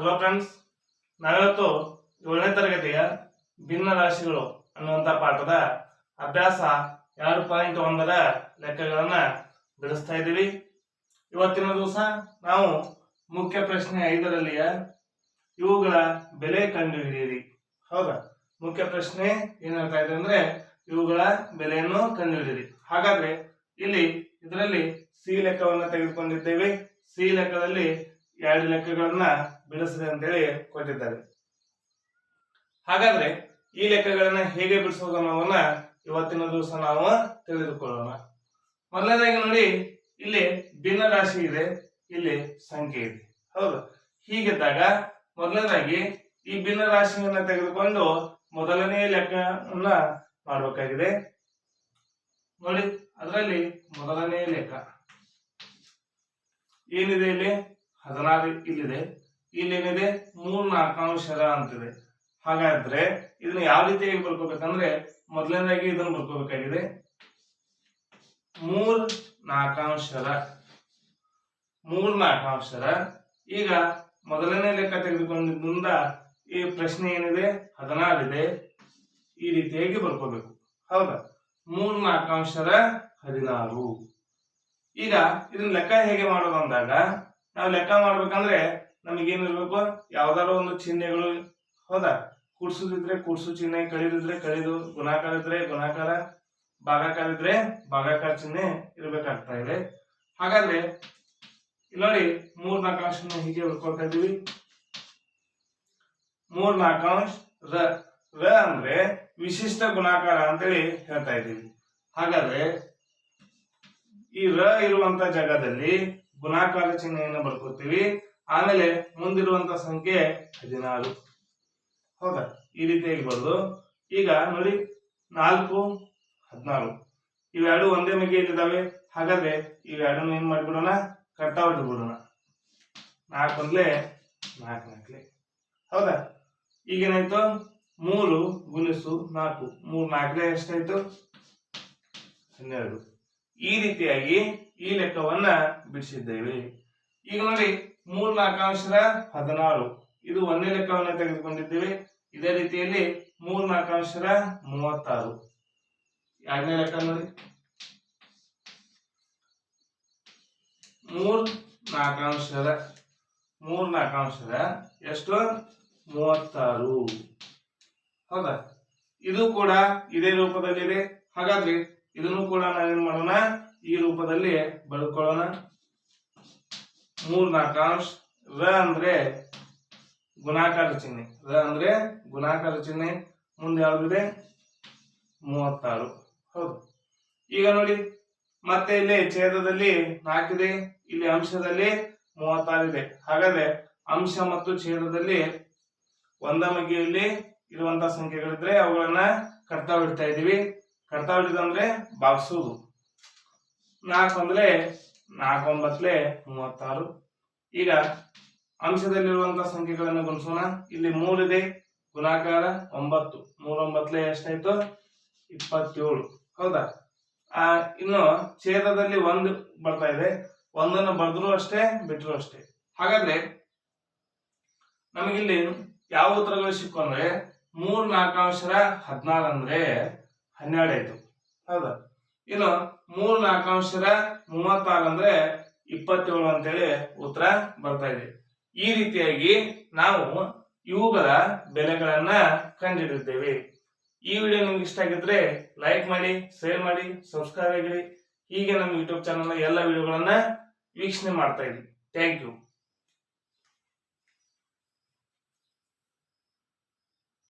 Hello friends ನಾವಿವತ್ತು ಏಳನೇ ತರಗತಿಯ ಭಿನ್ನ ರಾಶಿಗಳು ಅನ್ನುವಂಥ ಪಾಠದ ಅಭ್ಯಾಸ ಎರಡು ಪಾಯಿಂಟ್ ಒಂದರ ಲೆಕ್ಕಗಳನ್ನು ಬಿಡಿಸ್ತಾ ಇದ್ದೀವಿ. ಇವತ್ತಿನ ದಿವಸ ನಾವು ಮುಖ್ಯ ಪ್ರಶ್ನೆ ಐದರಲ್ಲಿಯ ಇವುಗಳ ಬೆಲೆ ಕಂಡುಹಿಡಿಯಿರಿ. ಹೌದಾ? ಮುಖ್ಯ ಪ್ರಶ್ನೆ ಏನ್ ಹೇಳ್ತಾ ಇದೆ ಅಂದ್ರೆ ಇವುಗಳ ಬೆಲೆಯನ್ನು ಕಂಡುಹಿಡಿಯಿರಿ. ಹಾಗಾದ್ರೆ ಇಲ್ಲಿ ಇದರಲ್ಲಿ ಸಿ ಲೆಕ್ಕವನ್ನು ತೆಗೆದುಕೊಂಡಿದ್ದೇವೆ. ಸಿ ಲೆಕ್ಕದಲ್ಲಿ ಎರಡು ಲೆಕ್ಕಗಳನ್ನ ಬಿಡಿಸಿದೆ ಅಂತೇಳಿ ಕೊಟ್ಟಿದ್ದಾರೆ. ಹಾಗಾದ್ರೆ ಈ ಲೆಕ್ಕಗಳನ್ನ ಹೇಗೆ ಬಿಡಿಸೋದು ಅನ್ನೋದನ್ನ ಇವತ್ತಿನ ದಿವಸ ನಾವು ತಿಳಿದುಕೊಳ್ಳೋಣ. ಮೊದಲನೇದಾಗಿ ನೋಡಿ, ಇಲ್ಲಿ ಭಿನ್ನ ರಾಶಿ ಇದೆ, ಇಲ್ಲಿ ಸಂಖ್ಯೆ ಇದೆ. ಹೌದು, ಹೀಗಿದ್ದಾಗ ಮೊದಲನೇದಾಗಿ ಈ ಭಿನ್ನ ರಾಶಿಯನ್ನ ತೆಗೆದುಕೊಂಡು ಮೊದಲನೇ ಲೆಕ್ಕವನ್ನ ಮಾಡಬೇಕಾಗಿದೆ. ನೋಡಿ, ಅದರಲ್ಲಿ ಮೊದಲನೇ ಲೆಕ್ಕ ಏನಿದೆ ಇಲ್ಲಿ? ಹದಿನಾರು ಇಲ್ಲಿದೆ. ಇಲ್ಲೇನಿದೆ? ಮೂರ್ ನಾಲ್ಕಾಂಶರ ಅಂತಿದೆ. ಹಾಗಾದ್ರೆ ಇದನ್ನ ಯಾವ ರೀತಿಯಾಗಿ ಬರ್ಕೋಬೇಕಂದ್ರೆ ಮೊದಲನೇದಾಗಿ ಇದನ್ನ ಬರ್ಕೋಬೇಕಾಗಿದೆ. ಮೂರ್ ನಾಲ್ಕಾಂಶದ ಮೂರ್ ನಾಲ್ಕಾಂಶದ ಈಗ ಮೊದಲನೇ ಲೆಕ್ಕ ತೆಗೆದುಕೊಂಡಿದ್ದ ಈ ಪ್ರಶ್ನೆ ಏನಿದೆ? ಹದಿನಾರು ಇದೆ. ಈ ರೀತಿಯಾಗಿ ಬರ್ಕೋಬೇಕು. ಹೌದಾ? ಮೂರ್ ನಾಲ್ಕಾಂಶದ ಹದಿನಾರು. ಈಗ ಇದನ್ನ ಲೆಕ್ಕ ಹೇಗೆ ಮಾಡೋದು ಅಂದಾಗ, ನಾವು ಲೆಕ್ಕ ಮಾಡ್ಬೇಕಂದ್ರೆ ನಮಗೇನಿರ್ಬೇಕು? ಯಾವ್ದಾದ್ರು ಒಂದು ಚಿಹ್ನೆಗಳು ಹೌದಾ. ಕೂಡ್ಸುದಿದ್ರೆ ಕೂಡ್ಸು ಚಿಹ್ನೆ, ಕಳಿದಿದ್ರೆ ಕಳಿದು, ಗುಣಾಕಾರ ಇದ್ರೆ ಗುಣಾಕಾರ, ಭಾಗಾಕಾರ ಇದ್ರೆ ಭಾಗಾಕಾರ ಚಿಹ್ನೆ ಇರ್ಬೇಕಾಗ್ತಾ ಇದೆ. ಹಾಗಾದ್ರೆ ನೋಡಿ ಮೂರ್ ನಾಲ್ಕಾಂಶ ಹೀಗೆ ಬರ್ಕೊಳ್ತಾ ಇದೀವಿ ಮೂರ್ ನಾಲ್ಕಾಂಶ ರ ರ ಅಂದ್ರೆ ವಿಶಿಷ್ಟ ಗುಣಾಕಾರ ಅಂತೇಳಿ ಹೇಳ್ತಾ ಇದ್ದೀವಿ. ಹಾಗಾದ್ರೆ, ಈ ರ ಇರುವಂತ ಜಾಗದಲ್ಲಿ ಗುಣಾಕಾರ ಚಿಹ್ನೆಯನ್ನು ಬರ್ಕೋತೀವಿ ಆಮೇಲೆ ಮುಂದಿರುವಂತ ಸಂಖ್ಯೆ ಹದಿನಾರು. ಹೌದಾ? ಈ ರೀತಿಯಾಗಿ ಬರೆದು ಈಗ ನೋಡಿ, ನಾಲ್ಕು, ಹದಿನಾರು. ಇವೆರಡು ಒಂದೇ ಮೆಗೆಯಲ್ಲಿದ್ದಾವೆ ಹಾಗಾದ್ರೆ ಇವೆರಡನ್ನು ಏನ್ ಮಾಡ್ಬಿಡೋಣ? ಕಟ್ತಾ ಬಿಡೋಣ. ನಾಲ್ಕು ಒಂದ್ಲೆ ನಾಲ್ಕು ನಾಲ್ಕಲೆ ಹೌದಾ? ಈಗೇನಾಯ್ತು? ಮೂರು ಗುಣಿಸು ನಾಲ್ಕು. ಮೂರು ನಾಲ್ಕಲೆ ಎಷ್ಟಾಯ್ತು? ಹನ್ನೆರಡು. ಈ ರೀತಿಯಾಗಿ ಈ ಲೆಕ್ಕವನ್ನ ಬಿಡಿಸಿದ್ದೇವೆ. ಈಗ ನೋಡಿ ಮೂರ್ ನಾಲ್ಕಾಂಶದ ಹದಿನಾರು. ಇದು ಒಂದೇ ಲೆಕ್ಕವನ್ನು ತೆಗೆದುಕೊಂಡಿದ್ದೇವೆ. ಇದೇ ರೀತಿಯಲ್ಲಿ ಮೂರ್ ನಾಲ್ಕಾಂಶದ ಮೂವತ್ತಾರು. ಎರಡನೇ ಲೆಕ್ಕ ನೋಡಿ ಮೂರ್ ನಾಲ್ಕಾಂಶದ ಮೂರ್ ನಾಲ್ಕಾಂಶದ ಎಷ್ಟು? ಮೂವತ್ತಾರು. ಹೌದಾ? ಇದು ಕೂಡ ಇದೇ ರೂಪದಲ್ಲಿದೆ. ಹಾಗಾದ್ರೆ ಇದನ್ನು ಕೂಡ ನಾವೇನ್ ಮಾಡೋಣ? ಈ ರೂಪದಲ್ಲಿ ಬರ್ಕೊಳ್ಳೋಣ ಮೂರ್ ನಾಲ್ಕಾಂಶ ರ ಅಂದ್ರೆ ಗುಣಾಕಾರ ಚಿಹ್ನೆ. ರ ಅಂದ್ರೆ ಗುಣಾಕಾರ ಚಿಹ್ನೆ. ಮುಂದೆ ಯಾವ್ದಿದೆ? ಮೂವತ್ತಾರು. ಹೌದು. ಈಗ ನೋಡಿ, ಮತ್ತೆ ಇಲ್ಲಿ ಛೇದದಲ್ಲಿ ನಾಲ್ಕಿದೆ, ಇಲ್ಲಿ ಅಂಶದಲ್ಲಿ ಮೂವತ್ತಾರು ಇದೆ ಹಾಗಾದ್ರೆ ಅಂಶ ಮತ್ತು ಛೇದದಲ್ಲಿ ಒಂದ ಮಗಿಯಲ್ಲಿ ಇರುವಂತ ಸಂಖ್ಯೆಗಳಿದ್ರೆ ಅವುಗಳನ್ನ ಕಟ್ತಾ ಬಿಡ್ತಾ ಇದೀವಿ ಕಟ್ತಾ ಬಿಡಿದಂದ್ರೆ ಭಾಗಿಸೋದು. ನಾಲ್ಕು ಅಂದ್ರೆ ನಾಲ್ಕು ಒಂಬತ್ಲೆ ಮೂವತ್ತಾರು. ಈಗ ಅಂಶದಲ್ಲಿರುವಂತ ಸಂಖ್ಯೆಗಳನ್ನು ಗುಣಿಸೋಣ. ಇಲ್ಲಿ ಮೂರಿದೆ, ಗುಣಾಕಾರ ಒಂಬತ್ತು. ಮೂರೊಂಬತ್ಲೆ ಎಷ್ಟಾಯ್ತು? ಇಪ್ಪತ್ತೇಳು. ಹೌದಾ? ಆ, ಇನ್ನು ಛೇದದಲ್ಲಿ ಒಂದು ಬರ್ತಾ ಇದೆ. ಒಂದನ್ನು ಬರೆದ್ರು ಅಷ್ಟೇ ಬಿಟ್ಟರು ಅಷ್ಟೇ. ಹಾಗಾದ್ರೆ ನಮಗಿಲ್ಲಿ ಯಾವ ಉತ್ತರಗಳು ಸಿಕ್ಕು ಅಂದ್ರೆ ಮೂರ್ ನಾಲ್ಕಾಂಶರ ಹದಿನಾರು ಅಂದ್ರೆ ಹನ್ನೆರಡು ಆಯ್ತು ಹೌದಾ? ಇನ್ನು ಮೂರ್ ನಾಲ್ಕಾಂಶರ ಮೂವತ್ತಾರು ಅಂದ್ರೆ ಇಪ್ಪತ್ತೇಳು ಅಂತೇಳಿ ಉತ್ತರ ಬರ್ತಾ ಇದೆ. ಈ ರೀತಿಯಾಗಿ ನಾವು ಇವುಗಳ ಬೆಲೆಗಳನ್ನ ಕಂಡಿಡಿದ್ದೇವೆ ಈ ವಿಡಿಯೋ ನಿಮ್ಗೆ ಇಷ್ಟ ಆಗಿದ್ರೆ ಲೈಕ್ ಮಾಡಿ, ಶೇರ್ ಮಾಡಿ, ಸಬ್ಸ್ಕ್ರೈಬ್ ಆಗಿರಿ. ಹೀಗೆ ನಮ್ಮ ಯೂಟ್ಯೂಬ್ ಚಾನಲ್ ಎಲ್ಲ ವಿಡಿಯೋಗಳನ್ನ ವೀಕ್ಷಣೆ ಮಾಡ್ತಾ ಇದ್ದೀವಿ ಥ್ಯಾಂಕ್ ಯು.